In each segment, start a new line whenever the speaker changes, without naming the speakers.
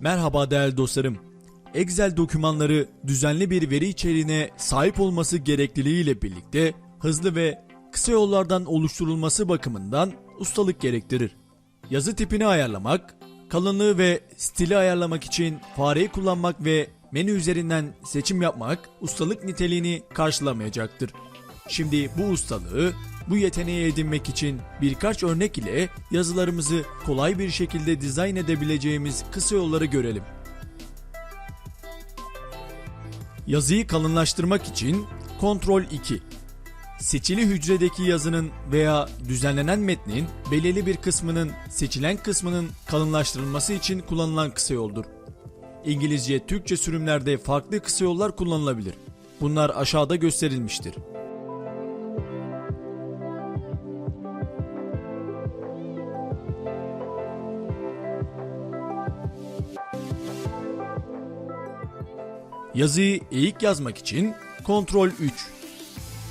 Merhaba değerli dostlarım. Excel dokümanları düzenli bir veri içeriğine sahip olması gerekliliğiyle birlikte hızlı ve kısa yollardan oluşturulması bakımından ustalık gerektirir. Yazı tipini ayarlamak, kalınlığı ve stili ayarlamak için fareyi kullanmak ve menü üzerinden seçim yapmak ustalık niteliğini karşılamayacaktır. Şimdi bu ustalığı, bu yeteneği edinmek için birkaç örnek ile yazılarımızı kolay bir şekilde dizayn edebileceğimiz kısa yolları görelim. Yazıyı kalınlaştırmak için Ctrl 2. Seçili hücredeki yazının veya düzenlenen metnin belirli bir kısmının seçilen kısmının kalınlaştırılması için kullanılan kısa yoldur. İngilizce, Türkçe sürümlerde farklı kısa yollar kullanılabilir. Bunlar aşağıda gösterilmiştir. Yazıyı eğik yazmak için Ctrl 3.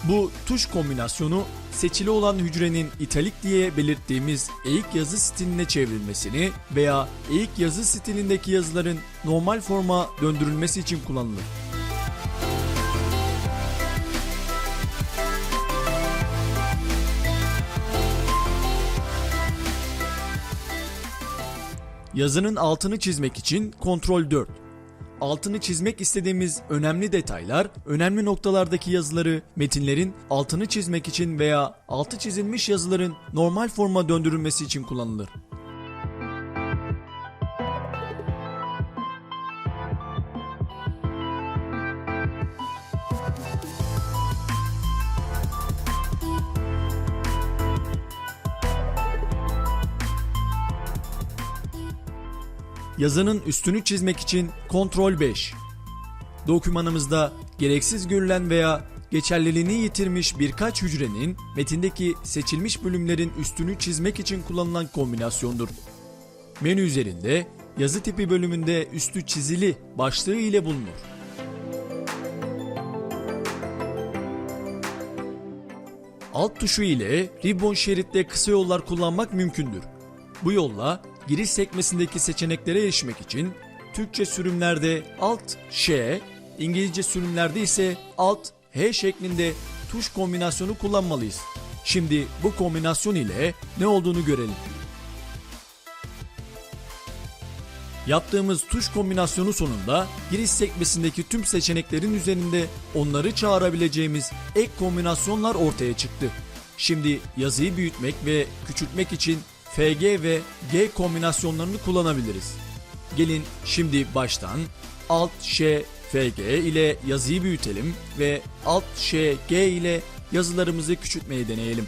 Bu tuş kombinasyonu seçili olan hücrenin italik diye belirttiğimiz eğik yazı stiline çevrilmesini veya eğik yazı stilindeki yazıların normal forma döndürülmesi için kullanılır. Yazının altını çizmek için Ctrl 4. Altını çizmek istediğimiz önemli detaylar, önemli noktalardaki yazıları, metinlerin altını çizmek için veya altı çizilmiş yazıların normal forma döndürülmesi için kullanılır. Yazının üstünü çizmek için Ctrl 5. Dokümanımızda gereksiz görülen veya geçerliliğini yitirmiş birkaç hücrenin metindeki seçilmiş bölümlerin üstünü çizmek için kullanılan kombinasyondur. Menü üzerinde yazı tipi bölümünde üstü çizili başlığı ile bulunur. Alt tuşu ile ribbon şeritte kısa yollar kullanmak mümkündür. Bu yolla giriş sekmesindeki seçeneklere erişmek için Türkçe sürümlerde Alt Ş, İngilizce sürümlerde ise Alt H şeklinde tuş kombinasyonu kullanmalıyız. Şimdi bu kombinasyon ile ne olduğunu görelim. Yaptığımız tuş kombinasyonu sonunda giriş sekmesindeki tüm seçeneklerin üzerinde onları çağırabileceğimiz ek kombinasyonlar ortaya çıktı. Şimdi yazıyı büyütmek ve küçültmek için FG ve G kombinasyonlarını kullanabiliriz. Gelin şimdi baştan Alt Ş FG ile yazıyı büyütelim ve Alt Ş G ile yazılarımızı küçültmeyi deneyelim.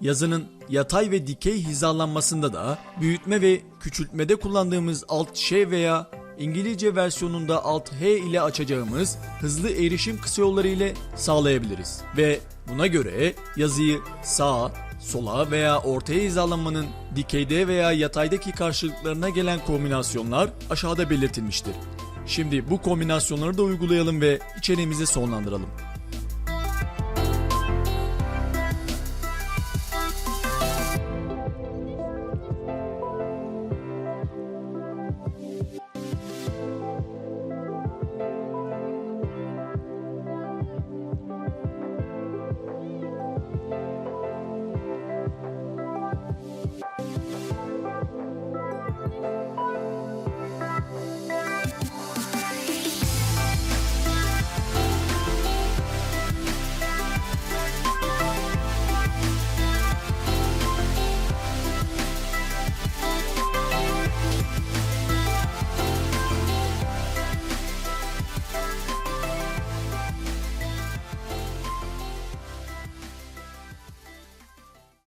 Yazının yatay ve dikey hizalanmasında da büyütme ve küçültmede kullandığımız Alt Ş veya İngilizce versiyonunda Alt H ile açacağımız hızlı erişim kısa yolları ile sağlayabiliriz. Ve buna göre yazıyı sağa, sola veya ortaya hizalanmanın dikeyde veya yataydaki karşılıklarına gelen kombinasyonlar aşağıda belirtilmiştir. Şimdi bu kombinasyonları da uygulayalım ve içeriğimizi sonlandıralım.